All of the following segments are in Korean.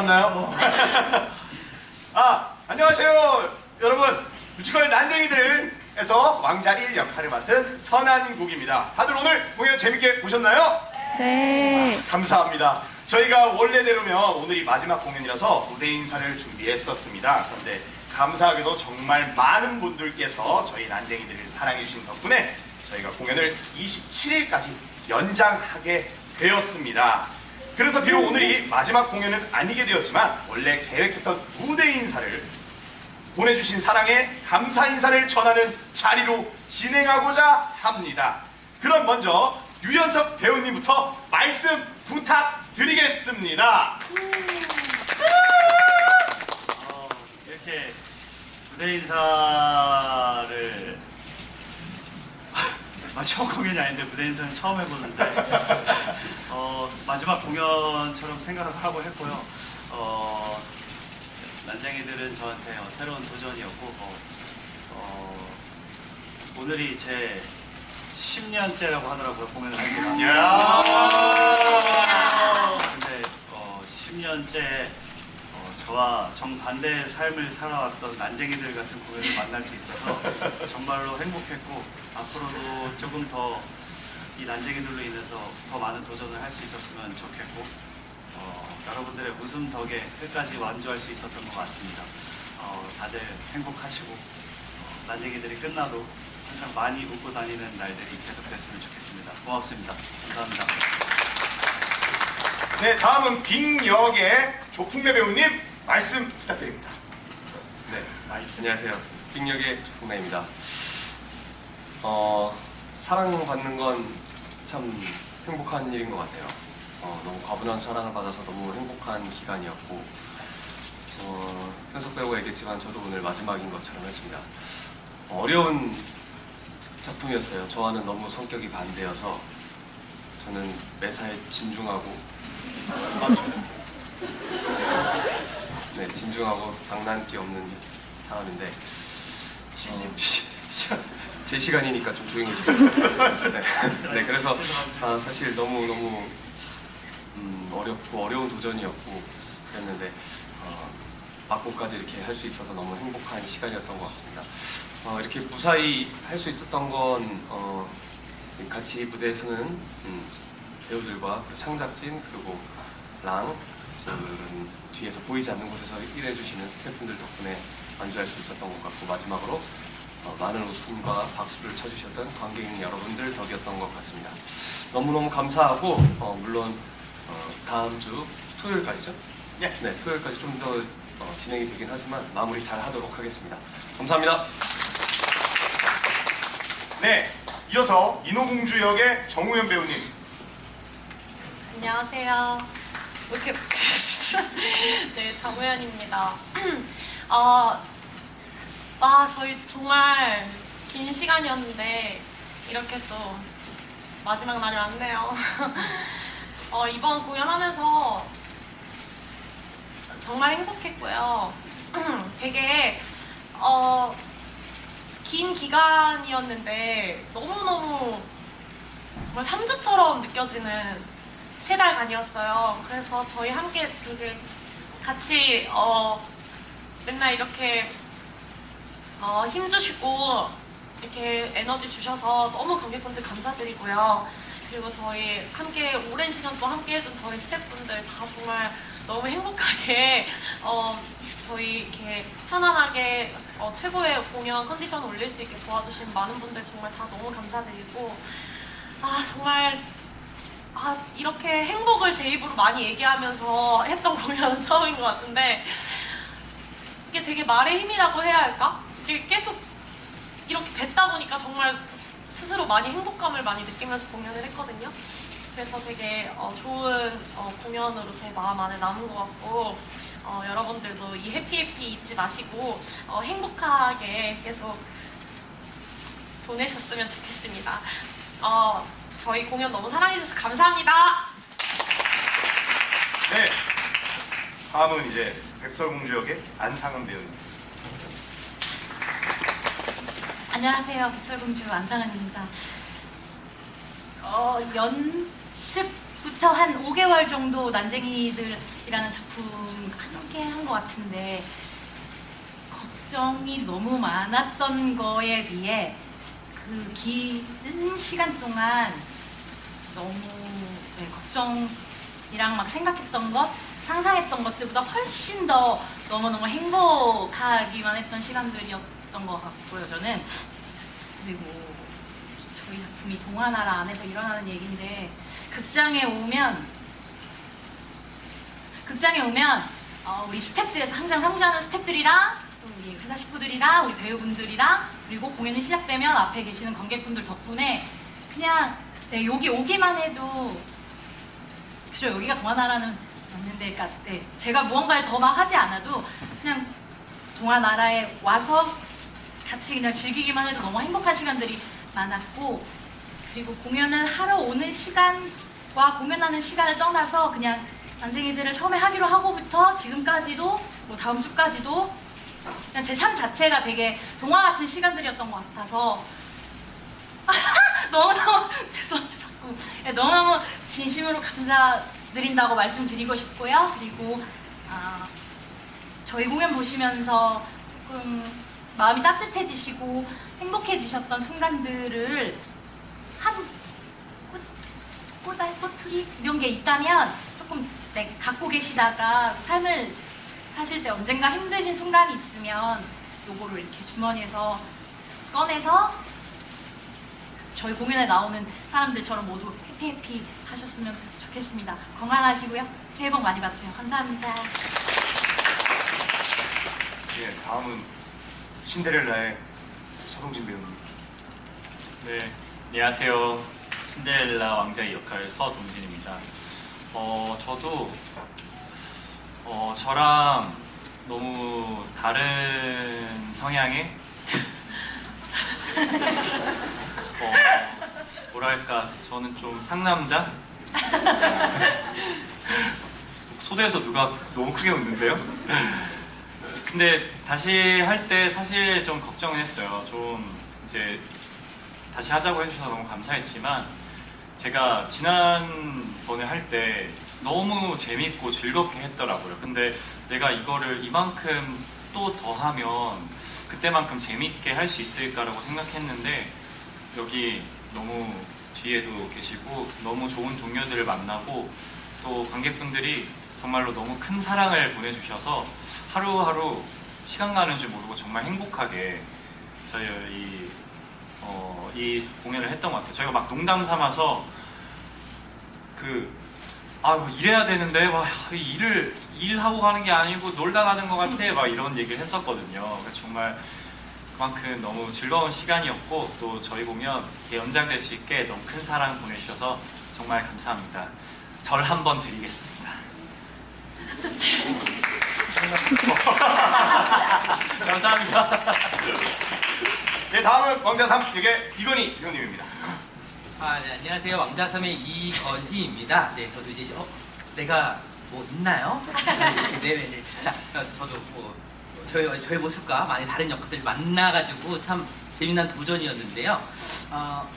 몰랐나요? 아, 안녕하세요, 여러분. 뮤지컬 난쟁이들에서 왕자 1 역할을 맡은 선한국입니다. 다들 오늘 공연 재밌게 보셨나요? 네. 감사합니다. 저희가 원래대로면 오늘이 마지막 공연이라서 무대 인사를 준비했었습니다. 그런데 감사하게도 정말 많은 분들께서 저희 난쟁이들을 사랑해주신 덕분에 저희가 공연을 27일까지 연장하게 되었습니다. 그래서 비록 오늘이 마지막 공연은 아니게 되었지만 원래 계획했던 무대 인사를 보내주신 사랑에 감사 인사를 전하는 자리로 진행하고자 합니다. 그럼 먼저 유연석 배우님부터 말씀 부탁드리겠습니다. 어, 이렇게 무대 인사를 마지막 공연이 아닌데 무대 인사는 처음 해보는데 어, 마지막 공연처럼 생각해서 하고 했고요. 어, 난쟁이들은 저한테 어, 새로운 도전이었고 어, 어, 오늘이 제 10년째라고 하더라고요 공연을. 야 근데 어, 10년째 어, 저와 정반대의 삶을 살아왔던 난쟁이들 같은 공연을 만날 수 있어서 정말로 행복했고 앞으로도 조금 더 이 난쟁이들로 인해서 더 많은 도전을 할 수 있었으면 좋겠고 어, 여러분들의 웃음 덕에 끝까지 완주할 수 있었던 것 같습니다. 어, 다들 행복하시고 어, 난쟁이들이 끝나도 항상 많이 웃고 다니는 날들이 계속됐으면 좋겠습니다. 고맙습니다. 감사합니다. 네, 다음은 빅역의 조풍래 배우님 말씀 부탁드립니다. 네, 안녕하세요. 빅력의 조풍나입니다. 어, 사랑받는 건 참 행복한 일인 것 같아요. 어, 너무 과분한 사랑을 받아서 너무 행복한 기간이었고, 어, 현석 배우가 얘기했지만 저도 오늘 마지막인 것처럼 했습니다. 어려운 작품이었어요. 저와는 너무 성격이 반대여서 저는 매사에 진중하고 네, 진중하고 장난기 없는 사람인데 어, 시- 제 시간이니까 좀 조용히 해주세요. 네, 네 그래서 아, 사실 너무 너무 음, 어렵고 어려운 도전이었고 그랬는데 어, 막고까지 이렇게 할 수 있어서 너무 행복한 시간이었던 것 같습니다. 어, 이렇게 무사히 할 수 있었던 건 어, 같이 무대에서는 음, 배우들과 창작진 그리고 랑 음, 뒤에서 보이지 않는 곳에서 일해주시는 스태프분들 덕분에 완주할 수 있었던 것 같고 마지막으로 어, 많은 웃음과 박수를 쳐주셨던 관객 여러분들 덕이었던 것 같습니다. 너무너무 감사하고 어, 물론 어, 다음 주 토요일까지죠? 예. 네, 토요일까지 좀더 어, 진행이 되긴 하지만 마무리 잘 하도록 하겠습니다. 감사합니다. 네, 이어서 인어공주 역의 정우현 배우님. 안녕하세요. 왜 이렇게 네 정우현입니다. 어, 와 저희 정말 긴 시간이었는데 이렇게 또 마지막 날이 왔네요. 어, 이번 공연하면서 정말 행복했고요. 되게 어, 긴 기간이었는데 너무너무 정말 3주처럼 느껴지는 세 달간이었어요. 그래서 저희 함께 되게 같이 어, 맨날 이렇게 어, 힘주시고 이렇게 에너지 주셔서 너무 관객분들 감사드리고요. 그리고 저희 함께 오랜 시간 또 함께 해준 저희 스태프분들 다 정말 너무 행복하게 어, 저희 이렇게 편안하게 어, 최고의 공연 컨디션을 올릴 수 있게 도와주신 많은 분들 정말 다 너무 감사드리고 아 정말 아 이렇게 행복을 제 입으로 많이 얘기하면서 했던 공연은 처음인 것 같은데 이게 되게 말의 힘이라고 해야 할까? 이게 계속 이렇게 뱉다 보니까 정말 스- 스스로 많이 행복감을 많이 느끼면서 공연을 했거든요. 그래서 되게 어, 좋은 어, 공연으로 제 마음 안에 남은 것 같고 어, 여러분들도 이 해피해피 잊지 마시고 어, 행복하게 계속 보내셨으면 좋겠습니다. 어, 저희 공연 너무 사랑해주셔서 감사합니다. 네, 다음은 이제 백설공주 역의 안상은 배우님. 안녕하세요. 백설공주 안상은입니다. 어, 연습부터 한 5개월 정도 난쟁이들 걱정이라는 작품 함께 한 것 같은데 걱정이 너무 많았던 거에 비해 그 긴 시간 동안 너무 네, 걱정이랑 막 생각했던 것, 상상했던 것들보다 훨씬 더 너무너무 행복하기만 했던 시간들이었던 것 같고요, 저는. 그리고 저희 작품이 동화나라 안에서 일어나는 얘기인데 극장에 오면 극장에 오면 어, 우리 스탭들에서 항상 상주하는 스탭들이랑 또 우리 회사 식구들이랑 우리 배우분들이랑 그리고 공연이 시작되면 앞에 계시는 관객분들 덕분에 그냥 네, 여기 오기만 해도 그죠? 여기가 동화나라는 맞는데 그러니까 네, 제가 무언가를 더 막 하지 않아도 그냥 동화나라에 와서 같이 그냥 즐기기만 해도 너무 행복한 시간들이 많았고 그리고 공연을 하러 오는 시간과 공연하는 시간을 떠나서 그냥 난쟁이들을 처음에 하기로 하고부터 지금까지도 뭐 다음 주까지도 그냥 제 삶 자체가 되게 동화 같은 시간들이었던 것 같아서 너무너무 예, 너무너무 진심으로 감사드린다고 말씀드리고 싶고요. 그리고 아, 저희 공연 보시면서 조금 마음이 따뜻해지시고 행복해지셨던 순간들을 한 꽃, 꽃알, 꼬투리 이런 게 있다면 조금 네, 갖고 계시다가 삶을 사실 때 언젠가 힘드신 순간이 있으면 요거를 이렇게 주머니에서 꺼내서 저희 공연에 나오는 사람들처럼 모두 해피해피 하셨으면 좋겠습니다. 건강하시고요. 새해 복 많이 받으세요. 감사합니다. 예, 다음은 신데렐라의 서동진 배우님. 네, 안녕하세요. 신데렐라 왕자의 역할 서동진입니다. 어, 저도 어, 저랑 너무 다른 성향의 어, 뭐랄까 저는 좀 상남자 소대에서 누가 너무 크게 웃는데요? 근데 다시 할 때 사실 좀 걱정을 했어요. 좀 이제 다시 하자고 해주셔서 너무 감사했지만 제가 지난번에 할 때 너무 재밌고 즐겁게 했더라고요. 근데 내가 이거를 이만큼 또 더 하면 그때만큼 재밌게 할 수 있을까라고 생각했는데 여기 너무 뒤에도 계시고 너무 좋은 동료들을 만나고 또 관객분들이 정말로 너무 큰 사랑을 보내주셔서 하루하루 시간 가는 줄 모르고 정말 행복하게 저희 이, 어, 이 공연을 했던 것 같아요. 저희가 막 농담 삼아서 그, 아, 뭐 이래야 되는데, 막이 일을, 일하고 가는 게 아니고 놀다 가는 것 같아. 막 이런 얘기를 했었거든요. 정말 그만큼 너무 즐거운 시간이었고, 또 저희 보면 이렇게 연장될 수 있게 너무 큰 사랑 보내주셔서 정말 감사합니다. 절 한번 드리겠습니다. 감사합니다. 네, 다음은 왕자삼 역의 이건희 배우님입니다. 아, 네, 안녕하세요. 왕자섬의 이건희입니다. 네, 저도 이제 어, 내가 뭐 있나요? 네, 네, 네. 자, 저도 뭐 저희 저희 모습과 많이 다른 역할들 만나가지고 참 재미난 도전이었는데요. 어,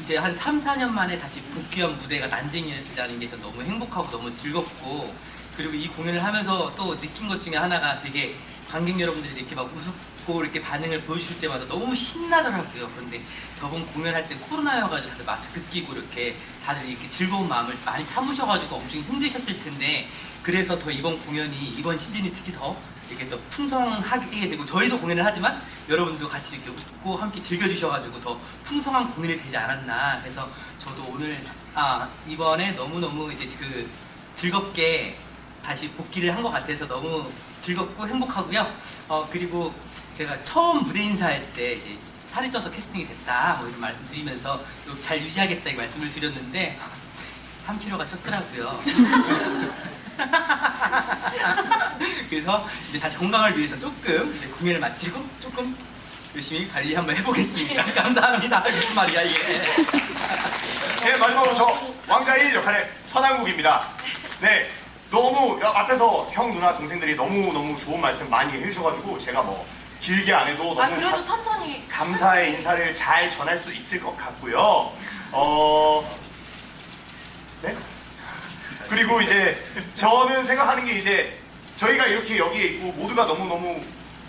이제 한 3, 4년 만에 다시 복귀한 무대가 난쟁이라는 게전 너무 행복하고 너무 즐겁고 그리고 이 공연을 하면서 또 느낀 것 중에 하나가 되게 관객 여러분들이 이렇게 막 웃고 이렇게 반응을 보여주실 때마다 너무 신나더라고요. 그런데 저번 공연할 때 코로나여가지고 다들 마스크 끼고 이렇게 다들 이렇게 즐거운 마음을 많이 참으셔가지고 엄청 힘드셨을 텐데 그래서 더 이번 공연이 이번 시즌이 특히 더 이렇게 또 풍성하게 되고 저희도 공연을 하지만 여러분도 같이 이렇게 웃고 함께 즐겨주셔가지고 더 풍성한 공연이 되지 않았나 해서 저도 오늘 아 이번에 너무너무 이제 그 즐겁게 다시 복귀를 한 것 같아서 너무 즐겁고 행복하고요. 어 그리고 제가 처음 무대 인사할 때 이제 살이 쪄서 캐스팅이 됐다 뭐 이런 말씀 드리면서 이거 잘 유지하겠다 이 말씀을 드렸는데 3kg가 쪘더라고요. 그래서 이제 다시 건강을 위해서 조금 이제 공연을 마치고 조금 열심히 관리 한번 해보겠습니다. 감사합니다. 무슨 말이야 이게. 네, 마지막으로 저 왕자 1 역할의 서당국입니다. 네, 너무 여- 앞에서 형, 누나, 동생들이 너무너무 좋은 말씀 많이 해주셔가지고 제가 뭐 길게 안 해도 너무 아 그래도 가- 천천히 감사의 인사를 잘 전할 수 있을 것 같고요. 어, 네? 그리고 이제 저는 생각하는 게 이제 저희가 이렇게 여기에 있고 모두가 너무너무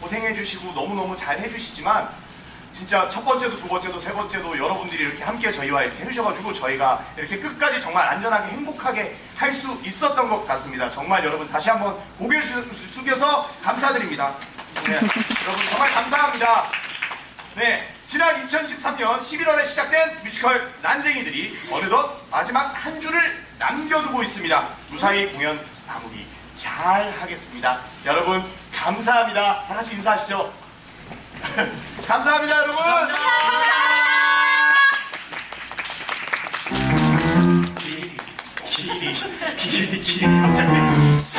고생해주시고 너무너무 잘 해주시지만 진짜 첫 번째도 두 번째도 세 번째도 여러분들이 이렇게 함께 저희와 이렇게 해주셔가지고 저희가 이렇게 끝까지 정말 안전하게 행복하게 할 수 있었던 것 같습니다. 정말 여러분 다시 한번 고개 수- 숙여서 감사드립니다. 네, 여러분 정말 감사합니다. 네, 지난 2013년 11월에 시작된 뮤지컬 난쟁이들이 어느덧 마지막 한 줄을 남겨두고 있습니다. 무사히 공연 마무리 잘 하겠습니다. 여러분 감사합니다. 다 같이 인사하시죠. 감사합니다, 여러분. 길이, 길이, 길이, 길이, 갑자기.